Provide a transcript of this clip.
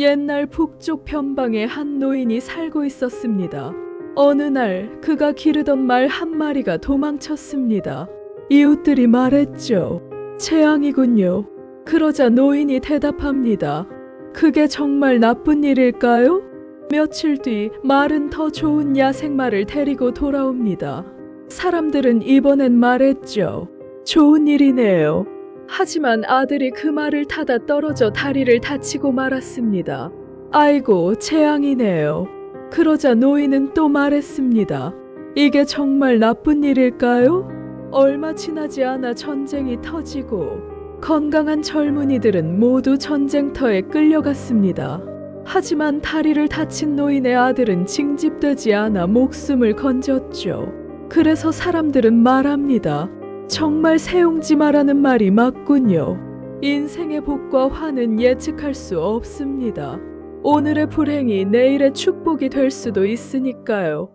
옛날 북쪽 변방에 한 노인이 살고 있었습니다. 어느 날 그가 기르던 말 한 마리가 도망쳤습니다. 이웃들이 말했죠. 재앙이군요. 그러자 노인이 대답합니다. 그게 정말 나쁜 일일까요? 며칠 뒤 말은 더 좋은 야생말을 데리고 돌아옵니다. 사람들은 이번엔 말했죠. 좋은 일이네요. 하지만 아들이 그 말을 타다 떨어져 다리를 다치고 말았습니다. 아이고, 재앙이네요. 그러자 노인은 또 말했습니다. 이게 정말 나쁜 일일까요? 얼마 지나지 않아 전쟁이 터지고 건강한 젊은이들은 모두 전쟁터에 끌려갔습니다. 하지만 다리를 다친 노인의 아들은 징집되지 않아 목숨을 건졌죠. 그래서 사람들은 말합니다. 정말 세용지 마라는 말이 맞군요. 인생의 복과 화는 예측할 수 없습니다. 오늘의 불행이 내일의 축복이 될 수도 있으니까요.